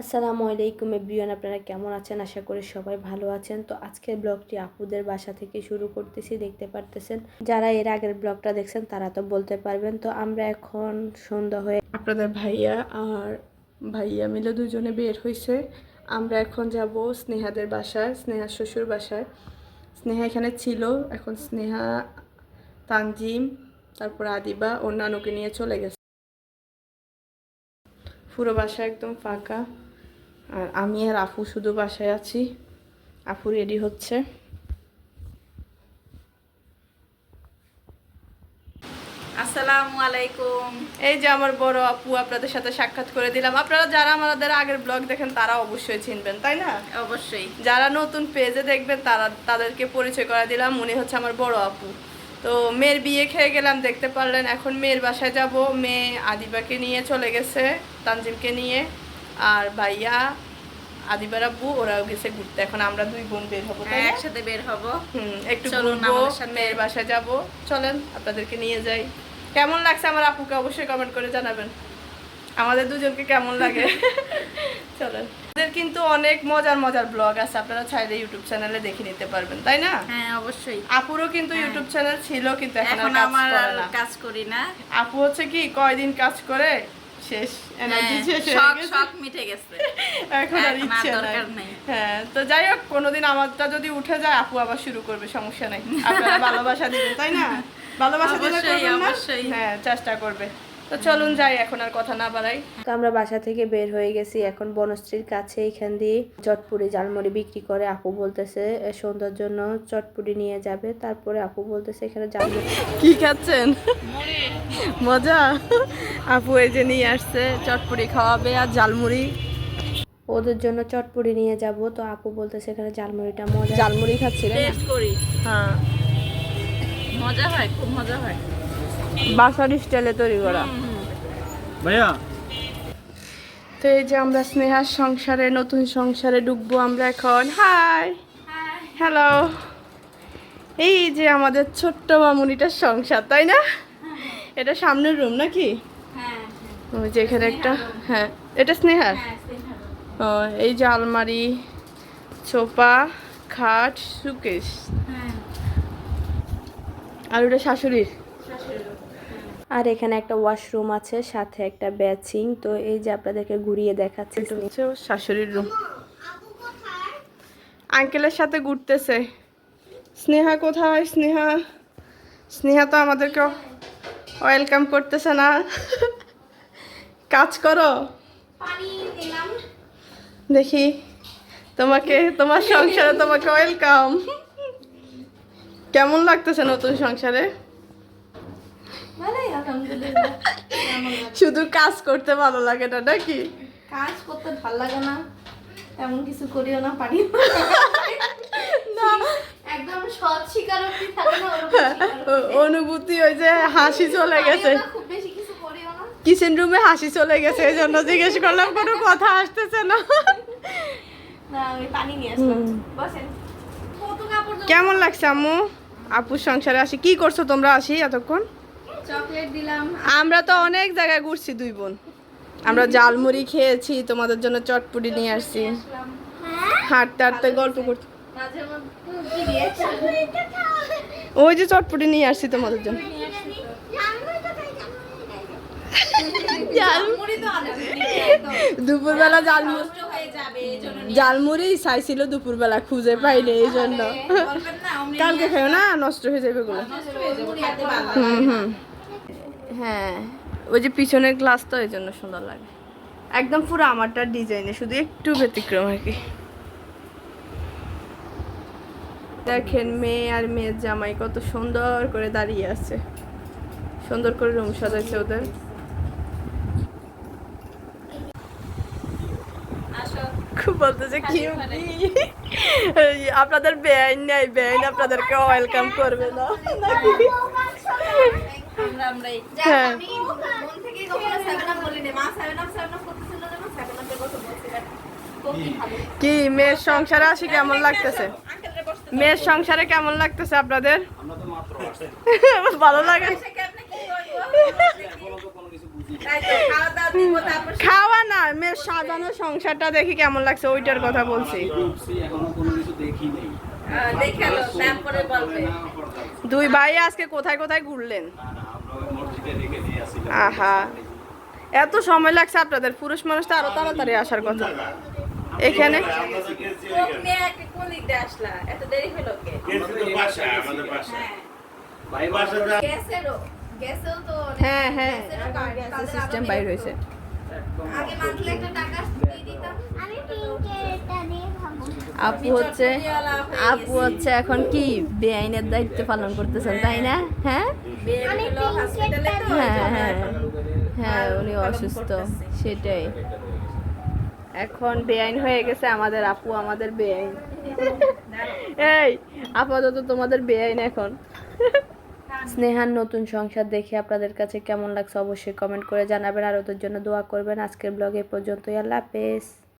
আসসালামু আলাইকুম এভরিওয়ান, আপনারা কেমন আছেন? আশা করি সবাই ভালো আছেন। তো আজকের ব্লগটি আপুদের বাসা থেকে শুরু করতেছি, দেখতে পারতেছেন। যারা এর আগের ব্লগটা দেখছেন, তারা তো বলতে পারবেন। তো আমরা এখন সন্ধ্যা হয়ে আপনাদের ভাইয়া আর ভাইয়া মিলে দুজনে বের হয়েছে আমরা এখন যাব স্নেহাদের বাসায়, স্নেহা শ্বশুর বাসায়। স্নেহা এখানে ছিল, এখন স্নেহা, তানজিম, তারপর আদিবা, ওর নানুকে নিয়ে চলে গেছে। পুরো বাসা একদম ফাঁকা। আর আমি আর আপু শুধু বাসায় আছি। আপু রেডি হচ্ছে। আসসালামু আলাইকুম। এই যে আমার বড় আপু আপনাদের সাথে সাক্ষাৎ করে দিলাম। আপনারা যারা আমাদের আগের ব্লগ দেখেন তারা অবশ্যই চিনবেন তাই না? অবশ্যই। যারা নতুন পেজে দেখবেন তারা তাদেরকে পরিচয় করে দিলাম। উনি হচ্ছে আমার বড় আপু। তো মেয়ের বিয়ে খেয়ে গেলাম দেখতে পারলেন। এখন মেয়ের বাসায় যাব। মেয়ে আদিবাকে নিয়ে চলে গেছে তানজিমকে নিয়ে। আর ভাইয়া আদিবার আব্বু ওরাও গেছে ঘুরতে। এখন আমরা দুই বোন বের হব? একসাথে বের হব। একটু ঘুরবো মেয়ের বাসায় যাব। চলেন আপনাদেরকে নিয়ে যাই। কেমন লাগছে আমার আপুকে অবশ্যই কমেন্ট করে জানাবেন। আমাদের দুজনকে কেমন লাগে? চলেন। আমাদের কিন্তু অনেক মজার মজার ব্লগ আছে আপনারা চাইলে ইউটিউব চ্যানেলে দেখে নিতে পারবেন তাই না? হ্যাঁ অবশ্যই। আপুরও কিন্তু। ইউটিউব চ্যানেল ছিল কিন্তু এখন আর আমার কাজ করি না। আপু হচ্ছে কি কয়দিন কাজ করে? শেষ। এনার্জি শেষ হয়ে গেছে। শখ মিটে গেছে। এখন আর ইচ্ছে নাই। হ্যাঁ তো যাই হোক কোনোদিন আমারটা যদি উঠে যায় আপু আবার শুরু করবে সমস্যা নাই। আপনারা ভালোবাসা দিবেন তাই না? ভালোবাসা দিলে করবেন না? হ্যাঁ চেষ্টা করবে। তো চলুন যাই এখন আর কথা না বাড়াই। তো আমরা বাসা থেকে বের হয়ে গেছি এখন বনশ্রীর কাছে এখান দিয়ে চটপুরি জালমুড়ি বিক্রি করে আপু বলতেছে সন্ধ্যার জন্য চটপুরি নিয়ে যাবে। তারপরে আপু বলতেছে এখানে জালমুড়ি কি খাচ্ছেন? মজা। আপু এই যে নিয়ে আসছে চটপটি খাওয়াবে আর ঝালমুড়ি। ওদের জন্য চটপুরি নিয়ে যাব। তো আপু বলতেছে এখানে জালমুড়িটা মজা। খাচ্ছিলেন টেস্ট করি। হ্যাঁ। মজা হয় খুব মজা হয়। বাসার স্টাইলে তৈরি করা। ভাইয়া? তো এই যে আমরা স্নেহার সংসারে নতুন সংসারে ঢুকবো আমরা এখন। হাই হ্যালো এই যে আমাদের ছোট্ট মামুনিটার সংসার তাই না? এটা সামনের রুম নাকি? হ্যাঁ ওই যে এখানে একটা হ্যাঁ এটা স্নেহার? ও, এই যে আলমারি সোফা খাট সুকেশ। হ্যাঁ। আর ওটা শাশুড়ির? আর এখানে একটা ওয়াশরুম আছে, সাথে একটা ব্যাচিং তো এই যে আপনাদেরকে ঘুরিয়ে দেখাচ্ছি। শাশুড়ির রুম আঙ্কেলের সাথে ঘুরতেছে। স্নেহা কোথায়? স্নেহা? স্নেহা তো আমাদেরকে ওয়েলকাম করতেছে না। কাজ করো। দেখি, তোমাকে, তোমার সংসারে তোমাকে ওয়েলকাম কেমন লাগতেছে নতুন সংসারে? শুধু কাজ করতে ভালো লাগে না নাকি? কাজ করতে ভালো লাগে না এমন কিছু করিও না পারি না। একদম সৎ স্বীকারোক্তি থাকে না অনুভূতি ওই যে হাসি চলে গেছে। খুব বেশি কিছু করিও না। কিচেন রুমে হাসি চলে গেছে এই জন্য জিজ্ঞেস করলাম কোনো কথা আসতেছে না। না আমি পানি নিয়ে আসলাম। বসেন। কত কাপড় জমা- কেমন লাগছে আম্মু? আপুর সংসারে আসি কি করছ তোমরা আসি এতক্ষণ? চকলেট দিলাম। আমরা তো অনেক জায়গায় ঘুরছি দুই বোন। আমরা জালমুড়ি খেয়েছি, তোমাদের জন্য চটপুটি নিয়ে আসছি। হাঁটতে হাঁটতে গল্প করতে। মাঝে মধ্যে কি দিয়েছে ওই যে চটপুটি নিয়ে আসছি তোমাদের জন্য। দুপুরবেলা জালমুড়ি জালমুড়ি চাইছিল দুপুরবেলা, খুঁজে পাইলে এই জন্য। কালকে খেও না, নষ্ট হয়ে যাবে গুলো হুম হুম। হ্যাঁ ওই যে পিছনের গ্লাস তো এই জন্য সুন্দর লাগে। একদম পুরো আমারটা ডিজাইনে শুধু একটু ব্যতিক্রম আর কি। দেখেন মেয়ে আর মেয়ের জামাই কত সুন্দর করে দাঁড়িয়ে আছে। সুন্দর করে রুম সাজাচ্ছে ওদের। খুব আপনাদের বেআইন নাই, বেআইন আপনাদেরকে ওয়েলকাম করবে না? আমরা আমরাই হ্যাঁ। আমি মন থেকেই কখনো সেভেন আপ বলিনি মা সেভেন আপ সেভেন আপ করতেছিল যেন সেভেন আপের কথা বলছিলেন কি মেয়ের সংসারে আসি কেমন লাগতেছে মেয়ের সংসারে কেমন লাগতেছে আপনাদের ভালো লাগে খাওয়া দাওয়া দিব তারপর খাওয়া না মেয়ের সাজানো সংসারটা দেখি কেমন লাগছে ওইটার কথা বলছি ঢুকছি, এখনও কোনো কিছু দেখি নেই আহ, দেখে আলো তারপরে বলবে দুই ভাই আজকে কোথায় কোথায় ঘুরলেন আহা। এত সময় লাগছে আপনাদের। পুরুষ মানুষ তো আরও তাড়াতাড়ি আসার কথা। এখানে? হ্যাঁ হ্যাঁ। সিস্টেম আপু হচ্ছে আপু হচ্ছে এখন কি? বেআইনের দায়িত্ব পালন করতেছেন, তাই না? হ্যাঁ? তো হ্যাঁ হ্যাঁ হ্যাঁ উনি অসুস্থ সেটাই। এখন বেআইন হয়ে গেছে আমাদের আপু আমাদের বেআইন। এই আপাতত তোমাদের বেআইন এখন। স্নেহার নতুন সংসার দেখে আপনাদের কাছে কেমন লাগছে অবশ্যই কমেন্ট করে জানাবেন। আর ওদের জন্য দোয়া করবেন। আজকের ব্লগে পর্যন্তই। আল্লাহ হাফেজ।